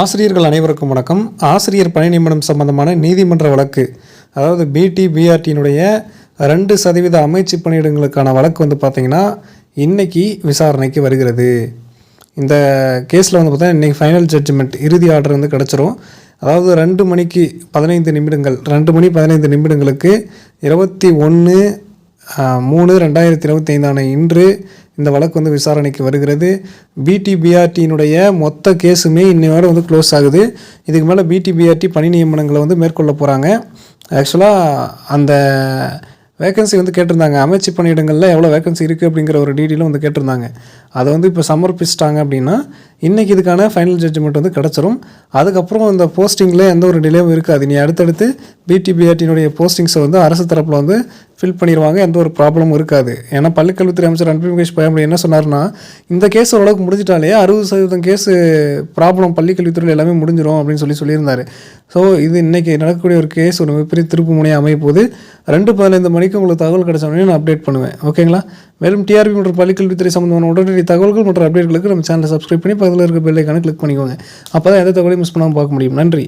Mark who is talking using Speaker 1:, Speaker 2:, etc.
Speaker 1: ஆசிரியர்கள் அனைவருக்கும் வணக்கம். ஆசிரியர் பணி நியமனம் சம்பந்தமான நீதிமன்ற வழக்கு அதாவது பிடி பிஆர்டியினுடைய ரெண்டு சதவீத அமைச்சு பணியிடங்களுக்கான வழக்கு வந்து பார்த்திங்கன்னா இன்றைக்கி விசாரணைக்கு வருகிறது. இந்த கேஸில் வந்து பார்த்தீங்கன்னா இன்றைக்கி ஃபைனல் ஜட்ஜ்மெண்ட் இறுதி ஆர்டர் வந்து கிடச்சிரும். அதாவது ரெண்டு மணிக்கு பதினைந்து நிமிடங்கள் ரெண்டு மணி பதினைந்து நிமிடங்களுக்கு இருபத்தி ஒன்று மூணு ரெண்டாயிரத்தி இருபத்தி ஐந்தான இன்று இந்த வழக்கு வந்து விசாரணைக்கு வருகிறது. பிடிபிஆர்டியினுடைய மொத்த கேஸுமே இன்னையோட வந்து க்ளோஸ் ஆகுது. இதுக்கு மேலே பிடிபிஆர்டி பணி நியமனங்களை வந்து மேற்கொள்ள போகிறாங்க ஆக்சுவலாக அந்த வேகன்சி வந்து கேட்டிருந்தாங்க. அமைச்சு பணியிடங்களில் எவ்வளோ வேகன்சி இருக்குது அப்படிங்கிற ஒரு டீட்டெயிலும் வந்து கேட்டிருந்தாங்க. அதை வந்து இப்போ சமர்ப்பிச்சிட்டாங்க அப்படின்னா இன்றைக்கி இதுக்கான ஃபைனல் ஜட்ஜ்மெண்ட் வந்து கிடச்சிரும். அதுக்கப்புறம் இந்த போஸ்டிங்கில் எந்த ஒரு டிலேவும் இருக்காது. நீ அடுத்தடுத்து பிடிபிஆர்டியினுடைய போஸ்டிங்ஸை வந்து அரசு தரப்பில் வந்து ஃபில் பண்ணிடுவாங்க எந்த ஒரு ப்ராப்ளமும் இருக்காது. ஏன்னா பள்ளிக்கல்வித்துறை அமைச்சர் அன்பில் முகேஷ் பயம்படி என்ன சொன்னார்னா இந்த கேஸ் ஓரளவுக்கு முடிஞ்சிட்டாலே அறுபது சதவீதம் கேஸு ப்ராப்ளம் பள்ளிக்கல்வித்துறையில் எல்லாமே முடிஞ்சிடும் அப்படின்னு சொல்லி சொல்லியிருந்தார். ஸோ இது இன்றைக்கி நடக்கக்கூடிய ஒரு கேஸ் ஒரு மிகப்பெரிய திருப்பு முனையாக அமைய ரெண்டு பதினைந்து மணிக்கு உங்களுக்கு தகவல் கிடைச்ச உடனே நான் அப்டேட் பண்ணுவேன். ஓகேங்களா மேலும் டிஆர்பி மற்றும் பள்ளிக்கல்வித்துறை சம்மந்தமான உடனடி தகவல்கள் மற்றும் அப்டேட்களுக்கு நம்ம சேனலை சப்ஸ்கிரைப் பண்ணி பக்கத்தில் இருக்க பெல்லைக்கான கிளிக் பண்ணிக்கோங்க. அப்போ தான் எந்த தகவலையும் மிஸ் பண்ணாமல் பார்க்க முடியும். நன்றி.